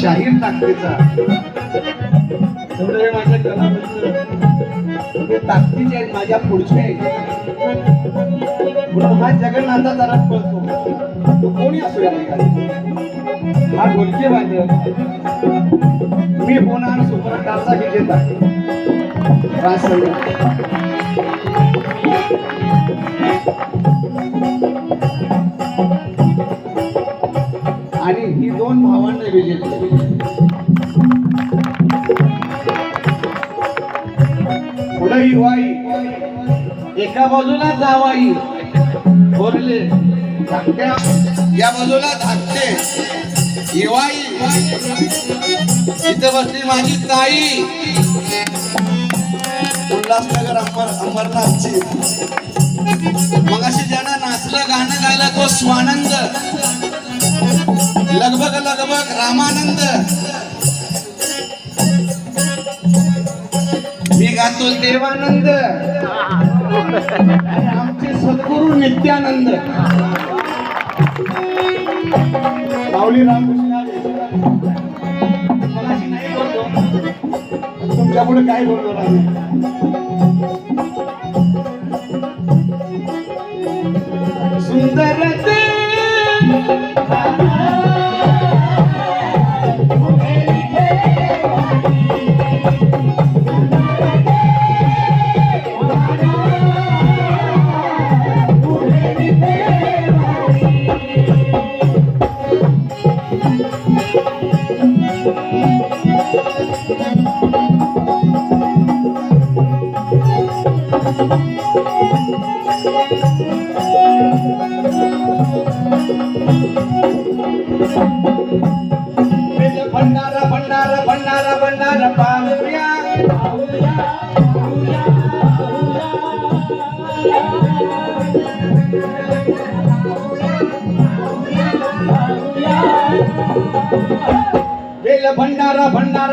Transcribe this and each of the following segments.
शाहीर ताकदीचा तेवढे माझ्या कलावंत ते ताकदीचे आहेत माझ्या पुढचे आहेत. म्हणून हा जगन्नाथाचा पळतो तो कोणी असू या हा ढोलके वाजत. मी होणार सुपरस्टारचा विजेता. राज पुढे वाई. एका बाजूला जावाई. बोलले या बाजूला धाकटे. हिवाई इथे बसली माझी ताई. उल्हासनगर अंबर अंबरनाथची मग अशी ज्यांना नाचलं गाणं गायलं तो स्वानंद. लगभग लगभग रामानंद. मी गातो देवानंद. आमचे सद्गुरु नित्यानंद. माऊली रामकृष्ण तुमच्यापुढे काय बोललो सुंदर பண்ணார பண்ணார பண்ணார பண்ணார பாருயா. வேல பண்ணார பண்ணார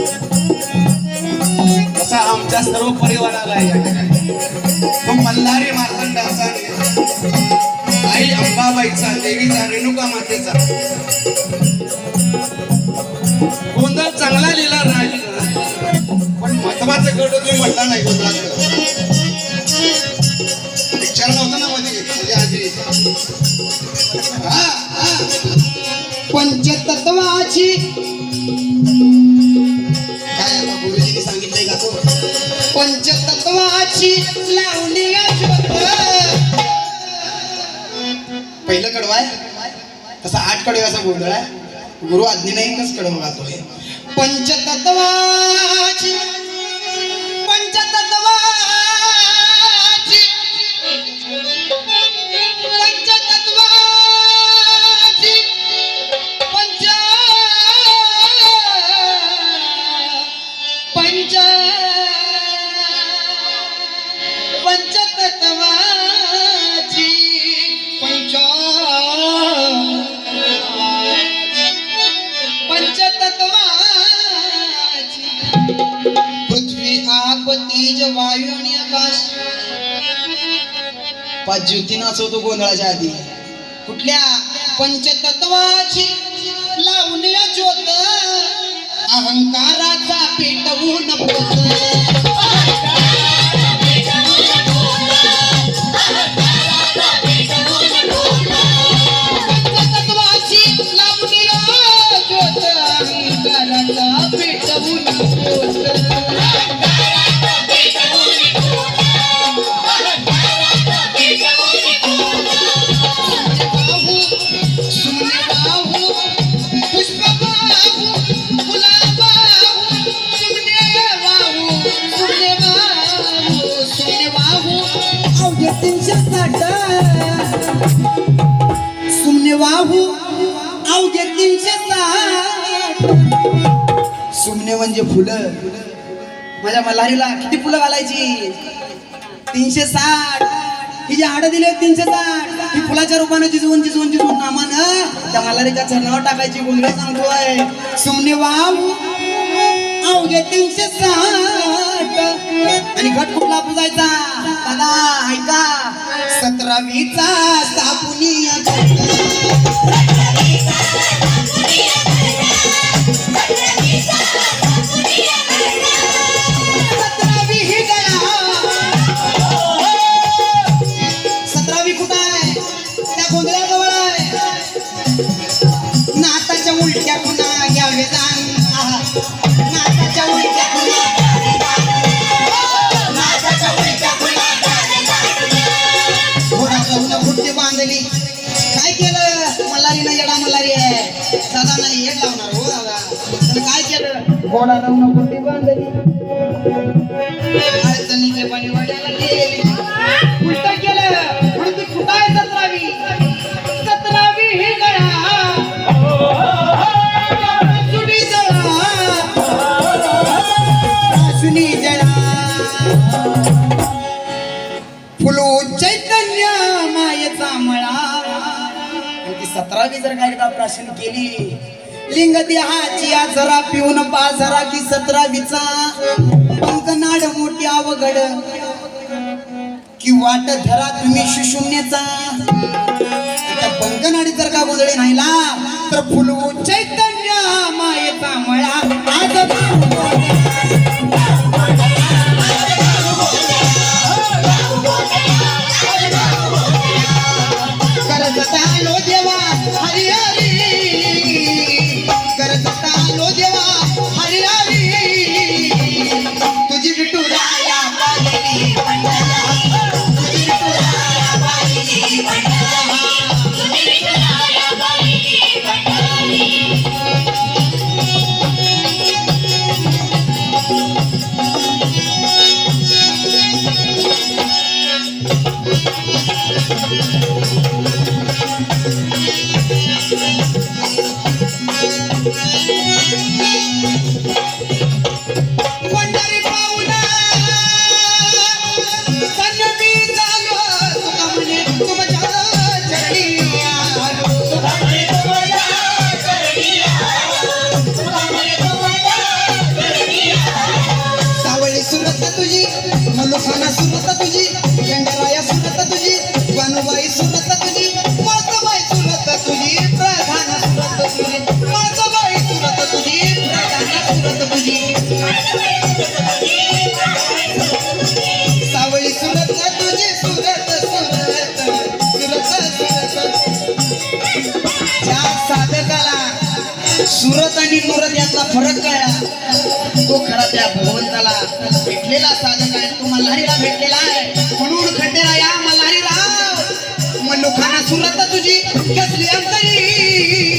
तुमच्या सर्व परिवाराला या तो मल्हारी मार्तंडाचा आई अंबाबाईचा देवीचा रेणुका मातेचा. गोंधळ चांगला लिहिला राज. पण महत्वाचं गट तुम्ही म्हटला नाही गोंधळात पिक्चर नव्हतं ना मध्ये त्याच्या आधी. पंचतत्वाची लावली पहिलं कडवाय आहे. तसा आठ कडव्याचा गोंधळ आहे. गुरु आज्ञेने एकच कडव गातोय. पंचतत्वा पा ज्योती नाचवतो गोंधळाच्या आधी. कुठल्या? पंचतत्वाची लावून ज्योत. अहंकाराचा पेटवून पोत. सुमने वाहू अवघे तीनशे सुमने म्हणजे फुलं. माझ्या मल्हारीला किती फुलं घालायची? तीनशे साठ. ही जी हाडं दिली तीनशे साठ. ही फुलाच्या रूपाने जिजवून जिजवून जिजवून नामानं त्या मल्हारीच्या चरणावर टाकायची गुंगडे सांगतोय. सुमने वाहू अवघे तीनशे साठ. आणि घट कुठला पुजायचा? दादा ऐका. सतरावीचा सापुनी सतरावी ही सतरावी कुठं आहे? त्या गोंधळाजवळ आहे. नाताच्या उलट्या पुन्हा घ्यावे जाण लावणार हो दादा. काय केलं? घोडा राहून फुटते बांधली प्राशन केली. लिंग देहाची आ जरा पिऊन पा जरा की सतरावीचा. अंकनाड मोठी अवघड. कि वाट धरा तुम्ही शिशुन्याचा. पंकनाडी जर का गोंधळी नाहीला तर फुलवू चैतन्य मायेचा मळा. आज सुरत तुझी मलुखाना सुरत तुझी गंगराया सुरत तुझी वानुबाई सुरत तुझी मळकबाई सुरत तुझी प्रधान सुरत तुझी मळकबाई सुरत तुझी प्रधान सुरत तुझी. सावळी सुरत तुझी सुरत सुरत सुरत सुरत. ज्या साधकाला सुरत आणि मुरत यातला फरक कळला. तो खरा त्या भगवंताला भेटलेला साधक आहे तो मल्हारीला भेटलेला आहे. म्हणून खंडेरा या मल्हारी राव मल्लुखाना सुरत तुझी कसली अंतरी?